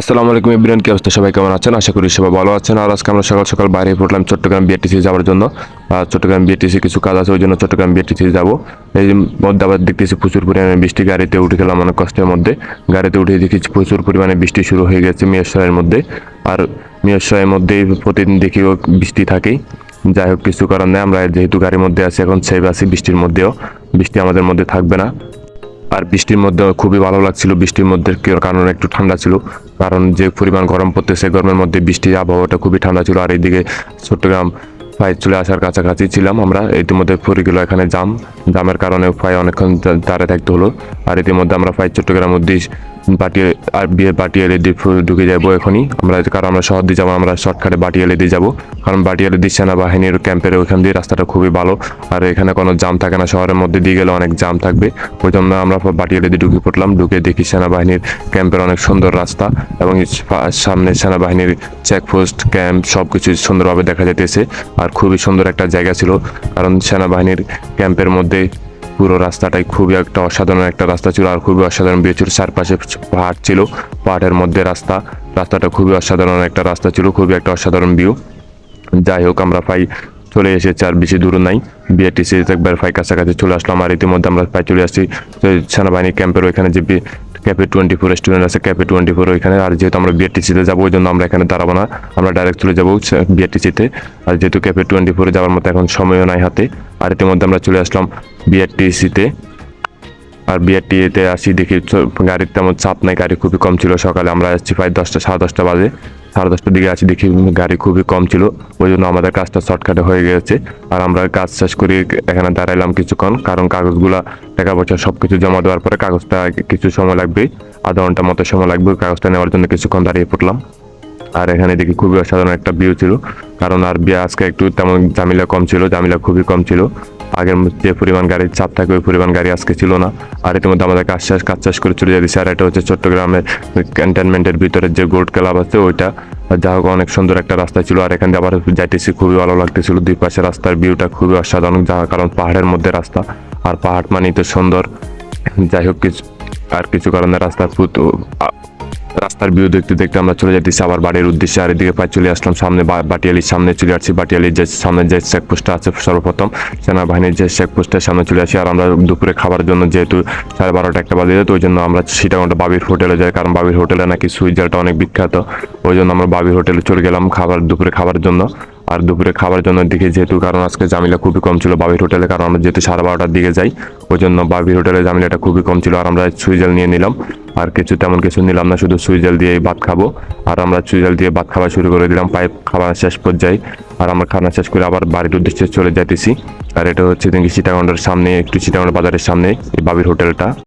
আসসালামু আলাইকুম ইব্রাহিম, কি অবস্থা? সবাই কেমন আছেন? আশা করি সবাই ভালো আছেন। আর আজকে আমরা সকাল সকাল বাইরে পড়লাম চট্টগ্রাম বিআরটিসি যাওয়ার জন্য। চট্টগ্রাম বিআরটিসি কিছু কাজ আছে, ওই জন্য চট্টগ্রাম বিআরটিসি যাব। এই মধ্যে আবার দেখতেছি প্রচুর পরিমাণে বৃষ্টি, গাড়িতে উঠে গেলাম অনেক কষ্টের মধ্যে। গাড়িতে উঠে দেখেছি প্রচুর পরিমাণে বৃষ্টি শুরু হয়ে গেছে মিয়াশয়ের মধ্যে। আর মিয়াশয়ের মধ্যেই প্রতিদিন দেখি বৃষ্টি থাকেই। যাই হোক, কিছু কারণে আমরা যেহেতু গাড়ির মধ্যে আছি, এখন সেভ আছি বৃষ্টির মধ্যেও। বৃষ্টি আমাদের মধ্যে থাকবে না। আর বৃষ্টির মধ্যে খুবই ভালো লাগছিল। বৃষ্টির মধ্যে কারণে একটু ঠান্ডা ছিল। কারণ যে পরিমাণ গরম পড়তেছে, গরমের মধ্যে বৃষ্টির আবহাওয়াটা খুবই ঠান্ডা ছিল। আর এইদিকে চট্টগ্রাম ফাই চলে আসার কাছাকাছি ছিলাম আমরা। ইতিমধ্যে পড়ে গেল এখানে জাম। জামের কারণে ফাই অনেকক্ষণ দাঁড়িয়ে থাকতে হলো। আর ইতিমধ্যে আমরা ফাই চট্টগ্রাম উদ্দেশ্য বাটিয়ে, আর বিয়ে বাটিয়ালে দিয়ে ঢুকে যাব এখনই। আমরা কারণ আমরা শহর দিয়ে যাব, আমরা শর্টকাটে বাটিয়ালে দিয়ে যাব। কারণ বাটিয়ালে দিয়ে সেনাবাহিনীর ক্যাম্পের ওইখান দিয়ে রাস্তাটা খুবই ভালো। আর এখানে কোনো জাম থাকে না, শহরের মধ্যে দিয়ে গেলে অনেক জাম থাকবে। ওই জন্য আমরা বাটিয়ালে দিয়ে ঢুকে পড়লাম। ঢুকে দেখি সেনাবাহিনীর ক্যাম্পের অনেক সুন্দর রাস্তা এবং সামনে সেনাবাহিনীর চেকপোস্ট ক্যাম্প সব কিছু সুন্দরভাবে দেখা যাইতেছে। আর খুবই সুন্দর একটা জায়গা ছিল। কারণ সেনাবাহিনীর ক্যাম্পের মধ্যে পুরো রাস্তাটাই খুবই একটা অসাধারণ একটা রাস্তা ছিল আর খুবই অসাধারণ বিয়েছিল ছিল চারপাশে পাহাড় ছিল। পাহাড়ের মধ্যে রাস্তা, রাস্তাটা খুবই অসাধারণ একটা রাস্তা ছিল, খুবই একটা অসাধারণ ভিউ যাই হোক, আমরা পাই চলে এসেছি আর বেশি দূর নাই। বিআরটিসি একবার পাই কাছাকাছি চলে আসলাম আর ইতিমধ্যে আমরা প্রায় চলে আসছি। সেনাবাহিনী ক্যাম্পের ওইখানে যে ক্যাফে টোয়েন্টি ফোর স্টুডেন্ট আছে ক্যাফে টোয়েন্টি ফোর ওইখানে। আর যেহেতু আমরা বিআরটিসিতে যাব ওই জন্য আমরা এখানে দাঁড়াবো না। আমরা ডাইরেক্ট চলে যাব বিআরটিসিতে আর যেহেতু ক্যাফে টোয়েন্টি ফোরে যাওয়ার মতো এখন সময়ও নাই হাতে, আর ইতিমধ্যে আমরা চলে আসলাম বিআরটিসিতে আর বিআরটিতে আসি দেখি গাড়ির তেমন চাপ নাই, গাড়ি খুবই কম ছিল। সকালে আমরা আসছি প্রায় দশটা, সাড়ে দশটা বাজে। সাড়ে দশটার দিকে আসি দেখি গাড়ি খুবই কম ছিল, ওই জন্য আমাদের কাজটা শর্টকাটে হয়ে গেছে। আর আমরা কাজ শেষ করে এখানে দাঁড়াইলাম কিছুক্ষণ, কারণ কাগজগুলা টাকা পয়সা সব কিছু জমা দেওয়ার পরে কাগজটা কিছু সময় লাগবে, আধা ঘণ্টা মতো সময় লাগবে কাগজটা নেওয়ার জন্য কিছুক্ষণ দাঁড়িয়ে পড়লাম। আর এখানে দেখি খুবই অসাধারণ একটা ভিউ ছিল। কারণ আর বিয়ে আজকে একটু তেমন জামিলা কম ছিল জামিলা খুবই কম ছিল। আগের যে পরিমাণ গাড়ির চাপ থাকে, ওই পরিমাণ গাড়ি আজকে ছিল না। আর ইতিমধ্যে আমাদের কাজ কাজ শেষ করে চলে যাচ্ছি আর এটা হচ্ছে চট্টগ্রামের ক্যান্টনমেন্টের ভিতরে যে গোল্ড ক্লাব আছে, ওইটা। যা হোক, অনেক সুন্দর একটা রাস্তা ছিল। আর এখান দিয়ে আবার যাইতেছি, খুবই ভালো লাগতেছিল। দুই পাশে রাস্তার ভিউটা খুবই অসাধারণ। যা কারণ পাহাড়ের মধ্যে রাস্তা। আর পাহাড় মানেই তো সুন্দর। যাই হোক, কিছু আর কিছু কারণে রাস্তার ফুট রাস্তার ভিউ দেখতে দেখতে আমরা চলে যেতেছি আবার বাড়ির উদ্দেশ্যে আর এদিকে প্রায় চলে আসলাম, সামনে বাটিয়ালির সামনে চলে আসছি। বাটিয়ালির যে সামনে যে চেকপোস্টটা আছে সর্বপ্রথম, সেনাবাহিনীর যে চেকপোস্টের সামনে চলে আসি, আর আমরা দুপুরে খাবার জন্য যেহেতু সাড়ে বারোটা একটা বাজে, তো ওই জন্য আমরা সেটা সীতাকুণ্ড বাবির হোটেলে যাই, কারণ বাবির হোটেলে নাকি সুইজারটা অনেক বিখ্যাত, ওই জন্য আমরা বাবির হোটেলে চলে গেলাম খাবার দুপুরে খাবার জন্য। আর দুপুরে খাবার জন্য দিকে যেহেতু কারণ আজকে জামিলা খুবই কম ছিল বাবির হোটেলে, কারণ আমরা যেহেতু সাড়ে বারোটার দিকে যাই ওই জন্য বাবির হোটেলে জামিলাটা খুবই কম ছিল। আর আমরা সুইজেল নিয়ে নিলাম। আর কিছু তেমন কিছু নিলাম না, শুধু সুইজেল দিয়েই ভাত খাব। আর আমরা সুইজেল দিয়ে ভাত খাওয়া শুরু করে দিলাম পাইপ খাবার শেষ পর্যায়ে। আর আমরা খাওয়া শেষ করে আবার বাড়ির উদ্দেশ্যে চলে যাইতেছি। আর এটা হচ্ছে দেখি সীতাকুণ্ডের সামনে, একটু সীতাকুণ্ড বাজারের সামনে, এই বাবির হোটেলটা।